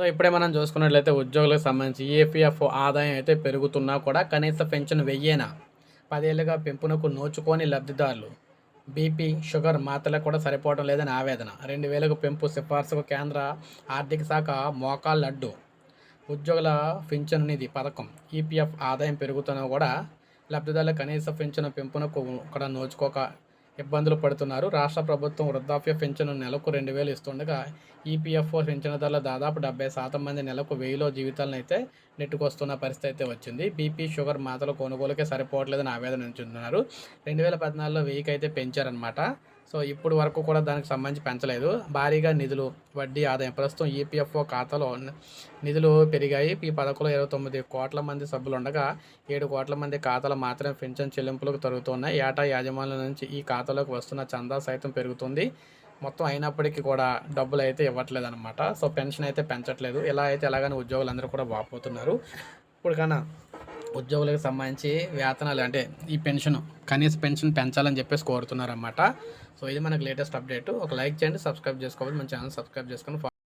So ఇప్పుడే మనం చూసుకున్నట్లయితే ఉద్యోగులకు సంబంధించి ఈపీఎఫ్ ఆదాయం అయితే పెరుగుతున్నా కూడా కనీస పెన్షన్ వెయ్యేనా? పదేళ్ళుగా పెంపునకు నోచుకోని లబ్ధిదారులు. బీపీ షుగర్ మాత్రలకు కూడా సరిపోవడం లేదని ఆవేదన. రెండు వేలకు పెంపు సిఫార్సుకు కేంద్ర ఆర్థిక శాఖ మోకాళ్ళ అడ్డు ఉద్యోగుల పింఛను నిధి పథకం. ఈపీఎఫ్ ఆదాయం పెరుగుతున్నా కూడా లబ్ధిదారుల కనీస పింఛను పెంపునకు కూడా నోచుకోక ఇబ్బందులు పడుతున్నారు. రాష్ట్ర ప్రభుత్వం వృద్ధాప్య పింఛను నెలకు రెండు వేలు ఇస్తుండగా ఈపీఎఫ్ఓ పింఛనుదారుల దాదాపు డెబ్బై శాతం మంది నెలకు వెయ్యిలో జీవితాలను అయితే నెట్టుకొస్తున్న పరిస్థితి అయితే వచ్చింది. బీపీ షుగర్ మాతల కొనుగోలుకే సరిపోవట్లేదని ఆవేదన చెందుతున్నారు. రెండు వేల పద్నాలుగులో వెయ్యికి అయితే పెంచారనమాట సో ఇప్పుడు వరకు కూడా దానికి సంబంధించి పెంచలేదు. భారీగా నిధులు వడ్డీ ఆదాయం. ప్రస్తుతం ఈపీఎఫ్ఓ ఖాతాలో నిధులు పెరిగాయి. ఈ పథకంలో ఇరవై తొమ్మిది కోట్ల మంది సభ్యులు ఉండగా ఏడు కోట్ల మంది ఖాతాలు మాత్రమే పెన్షన్ చెల్లింపులకు తరుగుతున్నాయి. ఏటా యాజమాన్యం నుంచి ఈ ఖాతాలోకి వస్తున్న చందా సైతం పెరుగుతుంది. మొత్తం అయినప్పటికీ కూడా డబ్బులు అయితే ఇవ్వట్లేదు అనమాట సో పెన్షన్ అయితే పెంచట్లేదు. ఇలా అయితే ఎలాగని ఉద్యోగులందరూ కూడా వాపోతున్నారు. ఇప్పుడు కన్నా ఉద్యోగులకు సంబంధించి వేతనాలు అంటే ఈ పెన్షన్ కనీస పెన్షన్ పెంచాలని చెప్పేసి కోరుతున్నారన్నమాట. సో ఇది మనకు లేటెస్ట్ అప్డేట్ ఒక లైక్ చేయండి సబ్స్క్రైబ్ చేసుకోవాలి మన ఛానల్ సబ్స్క్రైబ్ చేసుకొని